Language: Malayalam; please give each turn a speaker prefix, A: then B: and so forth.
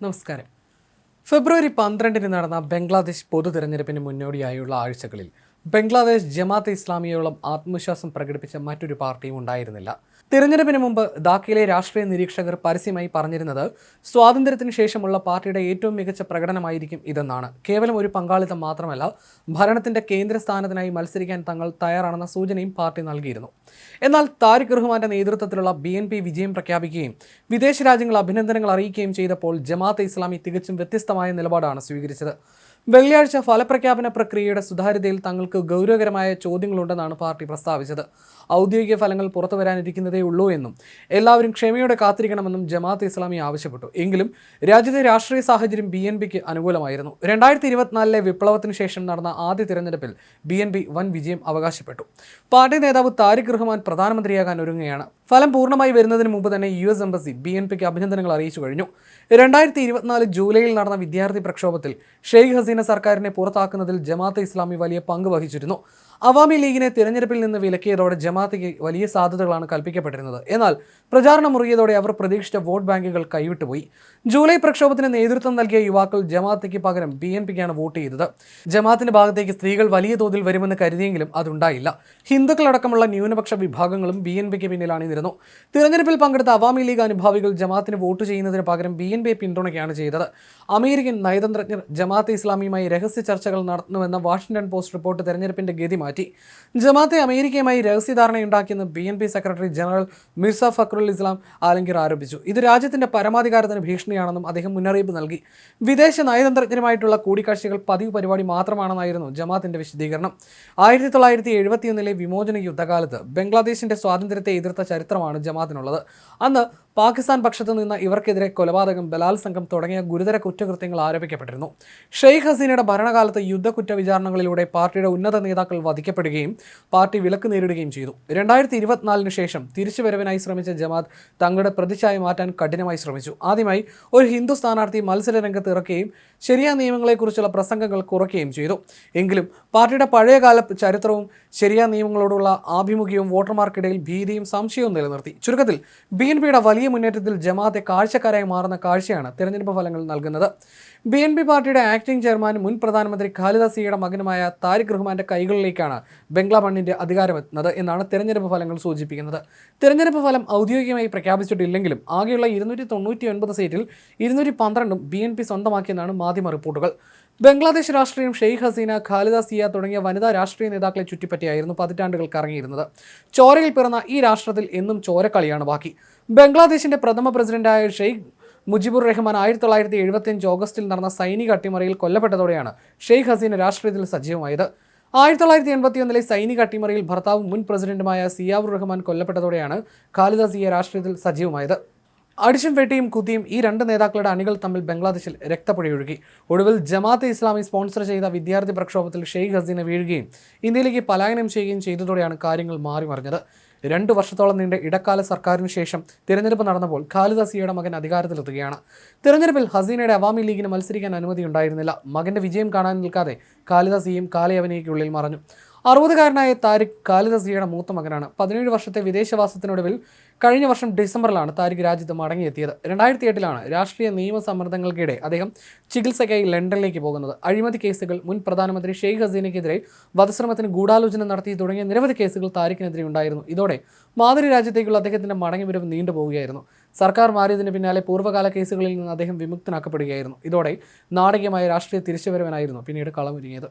A: നമസ്കാരം. ഫെബ്രുവരി പന്ത്രണ്ടിന് നടന്ന ബംഗ്ലാദേശ് പൊതു തിരഞ്ഞെടുപ്പിന് മുന്നോടിയായുള്ള ആഴ്ചകളിൽ ബംഗ്ലാദേശ് ജമാഅത്തെ ഇസ്ലാമിയോളം ആത്മവിശ്വാസം പ്രകടിപ്പിച്ച മറ്റൊരു പാർട്ടിയും ഉണ്ടായിരുന്നില്ല. തിരഞ്ഞെടുപ്പിന് മുമ്പ് ധാക്കയിലെ രാഷ്ട്രീയ നിരീക്ഷകർ പരസ്യമായി പറഞ്ഞിരുന്നത് സ്വാതന്ത്ര്യത്തിന് ശേഷമുള്ള പാർട്ടിയുടെ ഏറ്റവും മികച്ച പ്രകടനമായിരിക്കും ഇതെന്നാണ്. കേവലം ഒരു പങ്കാളിത്തം മാത്രമല്ല ഭരണത്തിന്റെ കേന്ദ്രസ്ഥാനത്തിനായി മത്സരിക്കാൻ തങ്ങൾ തയ്യാറാണെന്ന സൂചനയും പാർട്ടി നൽകിയിരുന്നു. എന്നാൽ താരിഖ് റഹ്മാന്റെ നേതൃത്വത്തിലുള്ള ബി എൻ പി വിജയം പ്രഖ്യാപിക്കുകയും വിദേശ രാജ്യങ്ങൾ അഭിനന്ദനങ്ങൾ അറിയിക്കുകയും ചെയ്തപ്പോൾ ജമാഅത്തെ ഇസ്ലാമി തികച്ചും വ്യത്യസ്തമായ നിലപാടാണ് സ്വീകരിച്ചത്. വെള്ളിയാഴ്ച ഫലപ്രഖ്യാപന പ്രക്രിയയുടെ സുതാര്യതയിൽ തങ്ങൾക്ക് ഗൗരവകരമായ ചോദ്യങ്ങളുണ്ടെന്നാണ് പാർട്ടി പ്രസ്താവിച്ചത്. ഔദ്യോഗിക ഫലങ്ങൾ പുറത്തു വരാനിരിക്കുന്നതേ ഉള്ളൂ എന്നും എല്ലാവരും ക്ഷമയോടെ കാത്തിരിക്കണമെന്നും ജമാഅത്ത് ഇസ്ലാമി ആവശ്യപ്പെട്ടു. എങ്കിലും രാജ്യത്തെ രാഷ്ട്രീയ സാഹചര്യം ബി എൻ പിക്ക് അനുകൂലമായിരുന്നു. രണ്ടായിരത്തി ഇരുപത്തിനാലിലെ വിപ്ലവത്തിന് ശേഷം നടന്ന ആദ്യ തിരഞ്ഞെടുപ്പിൽ ബി എൻ പി വൻ വിജയം അവകാശപ്പെട്ടു. പാർട്ടി നേതാവ് താരിഖ് റഹ്മാൻ പ്രധാനമന്ത്രിയാകാൻ ഒരുങ്ങുകയാണ്. ഫലം പൂർണമായി വരുന്നതിന് മുമ്പ് തന്നെ U S embassy B N പിക്ക് അഭിനന്ദനങ്ങൾ അറിയിച്ചു കഴിഞ്ഞു. രണ്ടായിരത്തി ഇരുപത്തിനാല് ജൂലൈയിൽ നടന്ന വിദ്യാർത്ഥി പ്രക്ഷോഭത്തിൽ ഷെയ്ഖ് ഹസീന സർക്കാരിനെ പുറത്താക്കുന്നതിൽ ജമാഅത്തെ ഇസ്ലാമി വലിയ പങ്ക് വഹിച്ചിരുന്നു. അവാമി ലീഗിനെ തിരഞ്ഞെടുപ്പിൽ നിന്ന് വിലക്കിയതോടെ ജമാഅത്തേക്ക് വലിയ സാധ്യതകളാണ് കൽപ്പിക്കപ്പെട്ടിരുന്നത്. എന്നാൽ പ്രചാരണം മുറിയതോടെ അവർ പ്രതീക്ഷിച്ച വോട്ട് ബാങ്കുകൾ കൈവിട്ടുപോയി. ജൂലൈ പ്രക്ഷോഭത്തിന് നേതൃത്വം നൽകിയ യുവാക്കൾ ജമാഅത്തേക്ക് പകരം ബി എൻ പിക്കാണ് വോട്ട് ചെയ്തത്. ജമാഅത്തിന്റെ ഭാഗത്തേക്ക് സ്ത്രീകൾ വലിയ തോതിൽ വരുമെന്ന് കരുതിയെങ്കിലും അതുണ്ടായില്ല. ഹിന്ദുക്കളടക്കമുള്ള ന്യൂനപക്ഷ വിഭാഗങ്ങളും ബി എൻ പിക്ക് പിന്നിലാണിരുന്നു. തിരഞ്ഞെടുപ്പിൽ പങ്കെടുത്ത അവാമി ലീഗ് അനുഭാവികൾ ജമാഅത്തിന് വോട്ട് ചെയ്യുന്നതിന് പകരം ബി എൻ പിയെ പിന്തുണയ്ക്കുകയാണ് ചെയ്തത്. അമേരിക്കൻ നയതന്ത്രജ്ഞർ ജമാഅത്ത് ഇസ്ലാമിയുമായി രഹസ്യ ചർച്ചകൾ നടത്തുന്നുവെന്ന വാഷിംഗ്ടൺ പോസ്റ്റ് റിപ്പോർട്ട് തെരഞ്ഞെടുപ്പിന്റെ ഗതി മാറ്റി. ജമാഅത്തെ അമേരിക്കയുമായി രഹസ്യധാരണയുണ്ടാക്കിയെന്ന് B N P secretary general Mirza Fakhrul Islam Alamgir ആരോപിച്ചു. ഇത് രാജ്യത്തിന്റെ പരമാധികാരത്തിന് ഭീഷണിയാണെന്നും അദ്ദേഹം മുന്നറിയിപ്പ് നൽകി. വിദേശ നയതന്ത്രജ്ഞരുമായിട്ടുള്ള കൂടിക്കാഴ്ചകൾ പതിവ് പരിപാടി മാത്രമാണെന്നായിരുന്നു ജമാത്തിന്റെ വിശദീകരണം. ആയിരത്തി തൊള്ളായിരത്തി എഴുപത്തിയൊന്നിലെ വിമോചന യുദ്ധകാലത്ത് ബംഗ്ലാദേശിന്റെ സ്വാതന്ത്ര്യത്തെ എതിർത്ത ചരിത്രമാണ് ജമാഅത്തിനുള്ളത് അന്ന് പാകിസ്ഥാൻ പക്ഷത്തു നിന്ന് ഇവർക്കെതിരെ കൊലപാതകം ബലാത്സംഗം തുടങ്ങിയ ഗുരുതര കുറ്റകൃത്യങ്ങൾ ആരോപിക്കപ്പെട്ടിരുന്നു. ഷെയ്ഖ് ഹസീനയുടെ ഭരണകാലത്ത് യുദ്ധക്കുറ്റ വിചാരണകളിലൂടെ പാർട്ടിയുടെ ഉന്നത നേതാക്കൾ വധിക്കപ്പെടുകയും പാർട്ടി വിലക്ക് നേരിടുകയും ചെയ്തു. രണ്ടായിരത്തി ഇരുപത്തിനാലിന് ശേഷം തിരിച്ചുവരവിനായി ശ്രമിച്ച ജമാഅത്ത് തങ്ങളുടെ പ്രതിച്ഛായ മാറ്റാൻ കഠിനമായി ശ്രമിച്ചു. ആദ്യമായി ഒരു ഹിന്ദു സ്ഥാനാർത്ഥി മത്സര രംഗത്ത് ഇറക്കുകയും ശരിയായ നിയമങ്ങളെക്കുറിച്ചുള്ള പ്രസംഗങ്ങൾ കുറയ്ക്കുകയും ചെയ്തു. എങ്കിലും പാർട്ടിയുടെ പഴയകാല ചരിത്രവും ശരിയായ നിയമങ്ങളോടുള്ള ആഭിമുഖ്യവും വോട്ടർമാർക്കിടയിൽ ഭീതിയും സംശയവും നിലനിർത്തി. ചുരുക്കത്തിൽ ബി എൻ പിയുടെ വലിയ മുന്നേറ്റത്തിൽ ജമാഅത്തെ കാഴ്ചക്കാരായി മാറുന്ന കാഴ്ചയാണ് തെരഞ്ഞെടുപ്പ് ഫലങ്ങൾ നൽകുന്നത്. ബി എൻ പി പാർട്ടിയുടെ ആക്ടിംഗ് ചെയർമാൻ മുൻ പ്രധാനമന്ത്രി ഖാലിദ സിയുടെ മകനുമായ താരിഖ് റഹ്മാന്റെ കൈകളിലേക്കാണ് ബംഗ്ലാ മണ്ണിന്റെ അധികാരമെത്തുന്നത് എന്നാണ് തെരഞ്ഞെടുപ്പ് ഫലങ്ങൾ സൂചിപ്പിക്കുന്നത്. തെരഞ്ഞെടുപ്പ് ഫലം ഔദ്യോഗികമായി പ്രഖ്യാപിച്ചിട്ടില്ലെങ്കിലും ആകെയുള്ള ഇരുന്നൂറ്റി തൊണ്ണൂറ്റി ഒൻപത് സീറ്റിൽ ഇരുന്നൂറ്റി പന്ത്രണ്ടും ബി എൻ പി സ്വന്തമാക്കിയെന്നാണ് മാധ്യമ റിപ്പോർട്ടുകൾ. ബംഗ്ലാദേശ് രാഷ്ട്രീയം ഷെയ്ഖ് ഹസീന ഖാലിദ സിയ തുടങ്ങിയ വനിതാ രാഷ്ട്രീയ നേതാക്കളെ ചുറ്റിപ്പറ്റിയായിരുന്നു പതിറ്റാണ്ടുകൾ കറങ്ങിയിരുന്നത്. ചോരയിൽ പിറന്ന ഈ രാഷ്ട്രത്തിൽ എന്നും ചോരക്കളിയാണ് ബാക്കി. ബംഗ്ലാദേശിന്റെ പ്രഥമ പ്രസിഡന്റായ ഷെയ്ഖ് മുജിബുർ റഹ്മാൻ ആയിരത്തി തൊള്ളായിരത്തി എഴുപത്തിയഞ്ച് ഓഗസ്റ്റിൽ നടന്ന സൈനിക അട്ടിമറിയിൽ കൊല്ലപ്പെട്ടതോടെയാണ് ഷെയ്ഖ് ഹസീന രാഷ്ട്രീയത്തിൽ സജീവമായത്. ആയിരത്തി തൊള്ളായിരത്തി എൺപത്തിയൊന്നിലെ സൈനിക അട്ടിമറിയിൽ ഭർത്താവും മുൻ പ്രസിഡന്റുമായ സിയാവുർ റഹ്മാൻ കൊല്ലപ്പെട്ടതോടെയാണ് ഖാലിദ സിയ രാഷ്ട്രീയത്തിൽ സജീവമായത്. അടിച്ചും വെട്ടിയും കുത്തിയും ഈ രണ്ട് നേതാക്കളുടെ അണികൾ തമ്മിൽ ബംഗ്ലാദേശിൽ രക്തപ്പൊഴിയൊഴുകി ഒടുവിൽ ജമാഅത്തെ ഇസ്ലാമി സ്പോൺസർ ചെയ്ത വിദ്യാർത്ഥി പ്രക്ഷോഭത്തിൽ ഷെയ്ഖ് ഹസീനെ വീഴുകയും ഇന്ത്യയിലേക്ക് പലായനം ചെയ്യുകയും ചെയ്തതോടെയാണ് കാര്യങ്ങൾ മാറിമറിഞ്ഞത് രണ്ടു വർഷത്തോളം നീണ്ട ഇടക്കാല സർക്കാരിന് ശേഷം തിരഞ്ഞെടുപ്പ് നടന്നപ്പോൾ ഖാലിദ് ഹസിയുടെ മകൻ അധികാരത്തിലെത്തുകയാണ്. തിരഞ്ഞെടുപ്പിൽ ഹസീനയുടെ അവാമി ലീഗിന് മത്സരിക്കാൻ അനുമതി ഉണ്ടായിരുന്നില്ല മകന്റെ വിജയം കാണാൻ നിൽക്കാതെ ഖാലിദ് ഹസിയും കാലയവനിക്കുള്ളിൽ മറഞ്ഞു. അറുപതുകാരനായ താരിഖ് കാലിദസിയുടെ മൂത്ത മകനാണ്. പതിനേഴ് വർഷത്തെ വിദേശവാസത്തിനൊടുവിൽ കഴിഞ്ഞ വർഷം ഡിസംബറിലാണ് താരിഖ് രാജ്യത്ത് മടങ്ങിയെത്തിയത്. രണ്ടായിരത്തി എട്ടിലാണ് രാഷ്ട്രീയ നിയമസമ്മർദ്ദങ്ങൾക്കിടെ അദ്ദേഹം ചികിത്സയ്ക്കായി ലണ്ടനിലേക്ക് പോകുന്നത്. അഴിമതി കേസുകൾ മുൻ പ്രധാനമന്ത്രി ഷെയ്ഖ് ഹസീനയ്ക്കെതിരെ വധശ്രമത്തിന് ഗൂഢാലോചന നടത്തി തുടങ്ങിയ നിരവധി കേസുകൾ താരിഖിനെതിരെ ഉണ്ടായിരുന്നു. ഇതോടെ മാതൃ രാജ്യത്തേക്കുള്ള അദ്ദേഹത്തിന്റെ മടങ്ങിവരവ് നീണ്ടുപോവുകയായിരുന്നു സർക്കാർ മാറിയതിന് പിന്നാലെ പൂർവകാല കേസുകളിൽ നിന്ന് അദ്ദേഹം വിമുക്തനാക്കപ്പെടുകയായിരുന്നു. ഇതോടെ നാടകീയമായ രാഷ്ട്രീയ തിരിച്ചുവരവനായിരുന്നു പിന്നീട് കളമൊരുങ്ങിയത്.